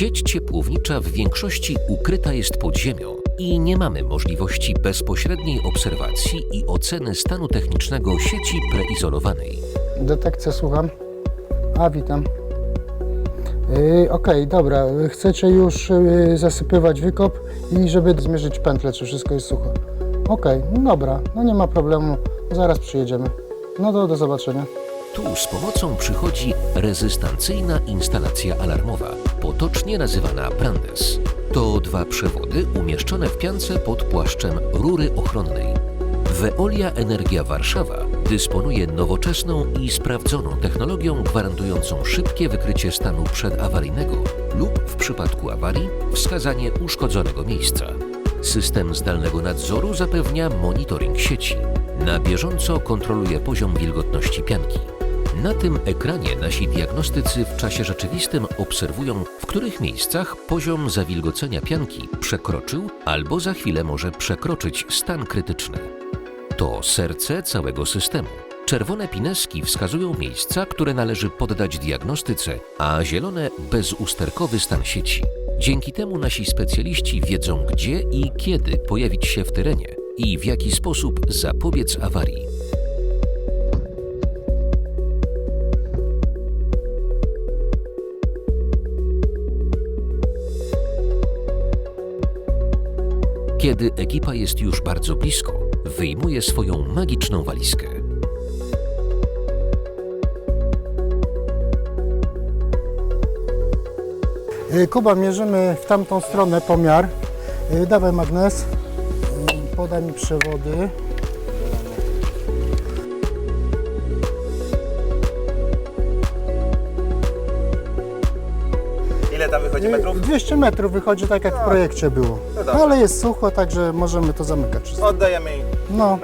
Sieć ciepłownicza w większości ukryta jest pod ziemią i nie mamy możliwości bezpośredniej obserwacji i oceny stanu technicznego sieci preizolowanej. Detekcja, słucham. A, witam. Yy, Okej, dobra. Chcecie już yy, zasypywać wykop i żeby zmierzyć pętlę, czy wszystko jest suche. Okej, no dobra, no nie ma problemu. Zaraz przyjedziemy. No to do zobaczenia. Tu z pomocą przychodzi rezystancyjna instalacja alarmowa, potocznie nazywana Brandes. To dwa przewody umieszczone w piance pod płaszczem rury ochronnej. Veolia Energia Warszawa dysponuje nowoczesną i sprawdzoną technologią gwarantującą szybkie wykrycie stanu przedawaryjnego lub w przypadku awarii wskazanie uszkodzonego miejsca. System zdalnego nadzoru zapewnia monitoring sieci. Na bieżąco kontroluje poziom wilgotności pianki. Na tym ekranie nasi diagnostycy w czasie rzeczywistym obserwują, w których miejscach poziom zawilgocenia pianki przekroczył albo za chwilę może przekroczyć stan krytyczny. To serce całego systemu. Czerwone pineski wskazują miejsca, które należy poddać diagnostyce, a zielone bezusterkowy stan sieci. Dzięki temu nasi specjaliści wiedzą, gdzie i kiedy pojawić się w terenie i w jaki sposób zapobiec awarii. Kiedy ekipa jest już bardzo blisko, wyjmuje swoją magiczną walizkę. Yy, Kuba, mierzymy w tamtą stronę pomiar. Yy, Dawaj magnes. Yy, Podaj mi przewody. Tam wychodzi metrów? Yy, 200 metrów wychodzi tak jak w projekcie było. no dobrze. Ale jest sucho, także możemy to zamykać. wszystko. Oddajemy im. No.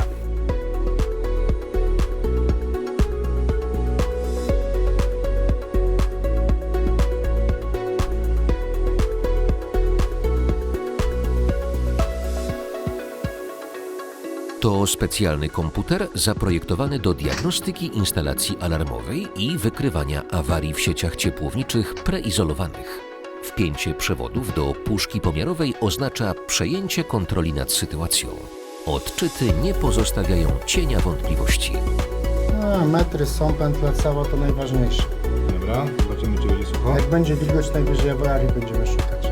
To specjalny komputer zaprojektowany do diagnostyki instalacji alarmowej i wykrywania awarii w sieciach ciepłowniczych preizolowanych. Wpięcie przewodów do puszki pomiarowej oznacza przejęcie kontroli nad sytuacją. Odczyty nie pozostawiają cienia wątpliwości. A, metry są, pętla cała to najważniejsze. Dobra, zobaczymy czy będzie sucho. Jak będzie wilgoć, najwyżej awarii będziemy szukać.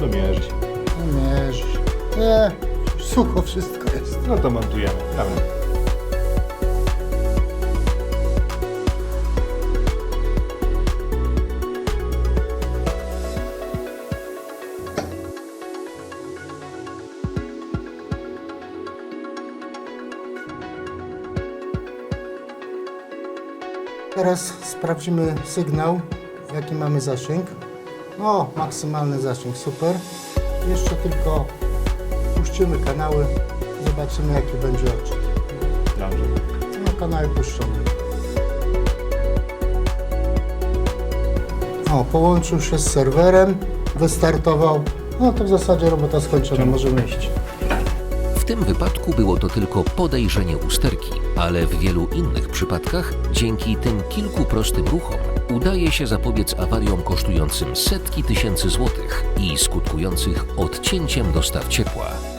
Domierzy się. No mierz. Nie, sucho wszystko jest. No to montujemy. Dobra. Teraz sprawdzimy sygnał, jaki mamy zasięg. No, maksymalny zasięg, super. Jeszcze tylko puścimy kanały, zobaczymy jaki będzie odczyt. Dobrze. No, kanały puszczone. O, połączył się z serwerem, wystartował. No to w zasadzie robota skończona, możemy iść. W tym wypadku było to tylko podejrzenie usterki, ale w wielu innych przypadkach dzięki tym kilku prostym ruchom udaje się zapobiec awariom kosztującym setki tysięcy złotych i skutkujących odcięciem dostaw ciepła.